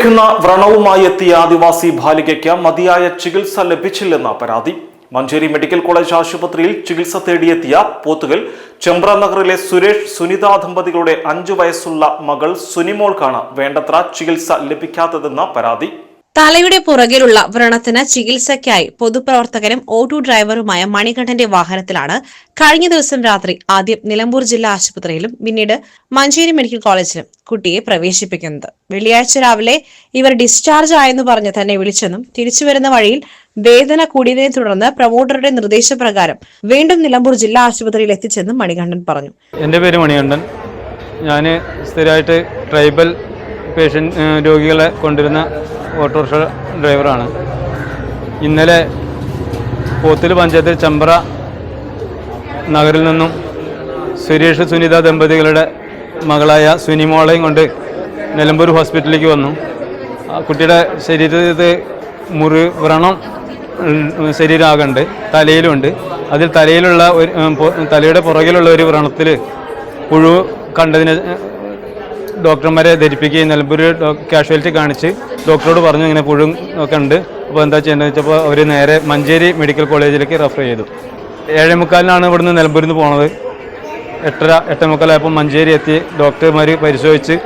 മദ്യപിക്കുന്ന വ്രണവുമായി എത്തിയ ആദിവാസി ബാലികയ്ക്ക് മതിയായ ചികിത്സ ലഭിച്ചില്ലെന്ന പരാതി. മഞ്ചേരി മെഡിക്കൽ കോളേജ് ആശുപത്രിയിൽ ചികിത്സ തേടിയെത്തിയ പോത്തുകൽ ചെമ്പ്ര നഗറിലെ സുരേഷ് സുനിത ദമ്പതികളുടെ അഞ്ചു വയസ്സുള്ള മകൾ സുനിമോൾക്കാണ് വേണ്ടത്ര ചികിത്സ ലഭിക്കാത്തതെന്ന പരാതി. തലയുടെ പുറകിലുള്ള വ്രണത്തിന് ചികിത്സയ്ക്കായി പൊതുപ്രവർത്തകനും ഓട്ടോ ഡ്രൈവറുമായ മണികണ്ഠന്റെ വാഹനത്തിലാണ് കഴിഞ്ഞ ദിവസം രാത്രി ആദ്യം നിലമ്പൂർ ജില്ലാ ആശുപത്രിയിലും പിന്നീട് മഞ്ചേരി മെഡിക്കൽ കോളേജിലും കുട്ടിയെ പ്രവേശിപ്പിക്കുന്നത്. വെള്ളിയാഴ്ച രാവിലെ ഇവർ ഡിസ്ചാർജ് ആയെന്ന് പറഞ്ഞ് തന്നെ വിളിച്ചെന്നും തിരിച്ചു വരുന്ന വഴിയിൽ വേദന കൂടിയതിനെ തുടർന്ന് പ്രമോട്ടറുടെ നിർദ്ദേശപ്രകാരം വീണ്ടും നിലമ്പൂർ ജില്ലാ ആശുപത്രിയിൽ എത്തിച്ചെന്നും മണികണ്ഠൻ പറഞ്ഞു. എന്റെ പേര് മണികണ്ഠൻ. ഞാൻ സ്ഥിരമായിട്ട് ട്രൈബൽ പേഷ്യന്റ് രോഗികളെ കൊണ്ടുവരുന്ന ഓട്ടോറിക്ഷ ഡ്രൈവറാണ്. ഇന്നലെ പോത്തിൽ പഞ്ചായത്തിൽ ചമ്പ്ര നഗറിൽ നിന്നും സുരേഷ് സുനിത ദമ്പതികളുടെ മകളായ സുനിമോളയും കൊണ്ട് നിലമ്പൂർ ഹോസ്പിറ്റലിലേക്ക് വന്നു. കുട്ടിയുടെ ശരീരത്തിൽ മുറി വ്രണം ശരീരാകുണ്ട് തലയിലുണ്ട്. അതിൽ തലയിലുള്ള ഒരു തലയുടെ പുറകിലുള്ള ഒരു വ്രണത്തിൽ പുഴു കണ്ടതിന് ഡോക്ടർമാരെ ധരിപ്പിക്കുകയും നിലമ്പൂർ കാഷ്വാലിറ്റി കാണിച്ച് ഡോക്ടറോട് പറഞ്ഞു ഇങ്ങനെ പുഴും ഒക്കെ ഉണ്ട്. അപ്പോൾ എന്താ ചെയ്യേണ്ടതെന്ന് വെച്ചപ്പോൾ അവർ നേരെ മഞ്ചേരി മെഡിക്കൽ കോളേജിലേക്ക് റെഫർ ചെയ്തു. ഏഴേ മുക്കാലിനാണ് ഇവിടുന്ന് നിലമ്പൂരിൽ നിന്ന് പോണത്. എട്ടര എട്ടേ മുക്കാലായപ്പോൾ മഞ്ചേരി എത്തി. ഡോക്ടർമാർ പരിശോധിച്ച്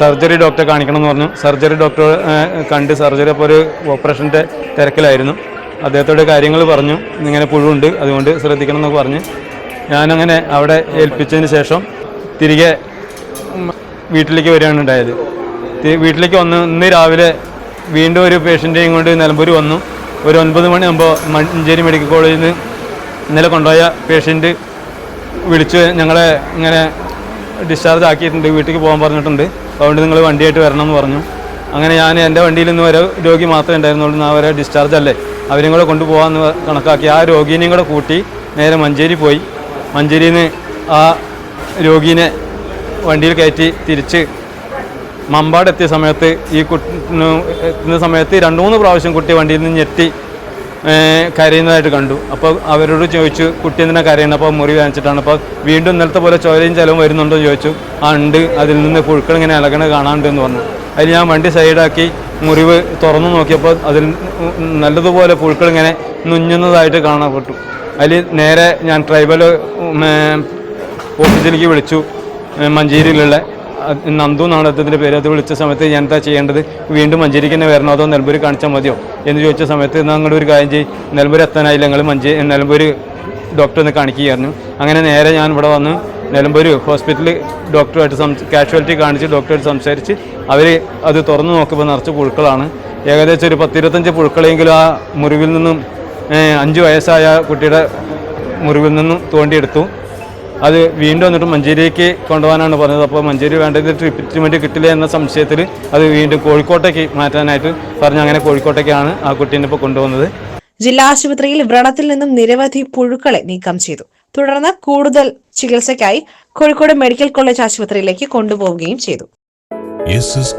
സർജറി ഡോക്ടറെ കാണിക്കണം എന്ന് പറഞ്ഞു. സർജറി ഡോക്ടർ കണ്ട് സർജറി അപ്പോൾ ഒരു ഓപ്പറേഷന്റെ തിരക്കിലായിരുന്നു. അദ്ദേഹത്തോട് കാര്യങ്ങൾ പറഞ്ഞു. ഇങ്ങനെ പുഴുണ്ട് അതുകൊണ്ട് ശ്രദ്ധിക്കണം എന്നൊക്കെ പറഞ്ഞ്. ഞാനങ്ങനെ അവിടെ ഏൽപ്പിച്ചതിന് ശേഷം തിരികെ വീട്ടിലേക്ക് വരികയാണ് ഉണ്ടായത്. വീട്ടിലേക്ക് വന്ന് ഇന്ന് രാവിലെ വീണ്ടും ഒരു പേഷ്യന്റെയും കൊണ്ട് നിലമ്പൂർ വന്നു. ഒരു ഒൻപത് മണിയാകുമ്പോൾ മഞ്ചേരി മെഡിക്കൽ കോളേജിൽ നിന്ന് ഇന്നലെ കൊണ്ടുപോയ പേഷ്യന്റ് വിളിച്ച് ഞങ്ങളെ ഇങ്ങനെ ഡിസ്ചാർജ് ആക്കിയിട്ടുണ്ട്. വീട്ടിലേക്ക് പോകാൻ പറഞ്ഞിട്ടുണ്ട്. അതുകൊണ്ട് നിങ്ങൾ വണ്ടിയായിട്ട് വരണം എന്ന് പറഞ്ഞു. അങ്ങനെ ഞാൻ എന്റെ വണ്ടിയിൽ നിന്ന് വരെ രോഗി മാത്രമേ ഉണ്ടായിരുന്നുള്ളൂ. ഞാൻ അവരെ ഡിസ്ചാർജ് അല്ലേ അവരെയും കൂടെ കൊണ്ടുപോകാമെന്ന് കണക്കാക്കി ആ രോഗീനെയും കൂടെ കൂട്ടി നേരെ മഞ്ചേരി പോയി. മഞ്ചേരിയിൽ നിന്ന് ആ രോഗീനെ വണ്ടിയിൽ കയറ്റി തിരിച്ച് മമ്പാട് എത്തിയ സമയത്ത് ഈ കുട്ടി എത്തുന്ന സമയത്ത് രണ്ട് മൂന്ന് പ്രാവശ്യം കുട്ടി വണ്ടിയിൽ നിന്ന് ഞെട്ടി കരയുന്നതായിട്ട് കണ്ടു. അപ്പോൾ അവരോട് ചോദിച്ചു കുട്ടി എന്തിനാ കരയുന്നത് അപ്പോൾ മുറി വാങ്ങിച്ചിട്ടാണ് അപ്പോൾ വീണ്ടും ഇന്നലത്തെ പോലെ ചോരയും ചിലവും വരുന്നുണ്ടോ? ചോദിച്ചു. ആ ഉണ്ട്. അതിൽ നിന്ന് പുഴുക്കൾ ഇങ്ങനെ ഇളകണ കാണാണ്ട് എന്ന് പറഞ്ഞു. അതിൽ ഞാൻ വണ്ടി സൈഡാക്കി മുറിവ് തുറന്നു നോക്കിയപ്പോൾ അതിൽ നല്ലതുപോലെ പുഴുക്കൾ ഇങ്ങനെ നുഞ്ഞുന്നതായിട്ട് കാണപ്പെട്ടു. അതിൽ നേരെ ഞാൻ ട്രൈബൽ ഓഫീസിലേക്ക് വിളിച്ചു. മഞ്ചേരിയിലുള്ള നന്ദു എന്നാണ് അദ്ദേഹത്തിന്റെ പേര് അത് വിളിച്ച സമയത്ത് ഞാൻ എന്താ ചെയ്യേണ്ടത്? വീണ്ടും മഞ്ചേരിക്ക് തന്നെ വരണോ? അതോ നിലമ്പൂർ കാണിച്ചാൽ മതിയോ? എന്ന് ചോദിച്ച സമയത്ത് ഞങ്ങളുടെ ഒരു കാര്യം ചെയ്യും. നിലമ്പൂർ എത്താനായില്ല ഞങ്ങൾ മഞ്ചേ നിലമ്പൂർ ഡോക്ടറെ കാണിക്കുകയായിരുന്നു. അങ്ങനെ നേരെ ഞാൻ ഇവിടെ വന്ന് നിലമ്പൂർ ഹോസ്പിറ്റലിൽ ഡോക്ടറുമായിട്ട് സംസ് കാഷ്വാലിറ്റി കാണിച്ച് ഡോക്ടറുമായിട്ട് സംസാരിച്ച് അവർ അത് തുറന്നു നോക്കുമ്പോൾ നിറച്ച് പുഴുക്കളാണ്. ഏകദേശം ഒരു പത്തിരുപത്തഞ്ച് പുഴുക്കളെങ്കിലും ആ മുറിവിൽ നിന്നും അഞ്ച് വയസ്സായ കുട്ടിയുടെ മുറിവിൽ നിന്നും തോണ്ടിയെടുത്തു. അത് വീണ്ടും വന്നിട്ട് മഞ്ചേരിക്ക് കൊണ്ടുപോകാനാണ് പറഞ്ഞത്. അപ്പോൾ മഞ്ചേരി വേണ്ടത് ട്രീറ്റ്മെന്റ് കിട്ടില്ല എന്ന സംശയത്തിൽ അത് വീണ്ടും കോഴിക്കോട്ടേക്ക് മാറ്റാനായിട്ട് പറഞ്ഞ് അങ്ങനെ കോഴിക്കോട്ടേക്കാണ് ആ കുട്ടീനെ ഇപ്പോൾ കൊണ്ടുപോകുന്നത്. ജില്ലാ ആശുപത്രിയിൽ വ്രണത്തിൽ നിന്നും നിരവധി പുഴുക്കളെ നീക്കം ചെയ്തു. തുടർന്ന് കൂടുതൽ ചികിത്സയ്ക്കായി കോഴിക്കോട് മെഡിക്കൽ കോളേജ് ആശുപത്രിയിലേക്ക് കൊണ്ടുപോവുകയും ചെയ്തു.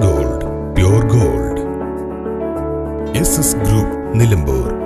Gold pure gold. Group Nilambur.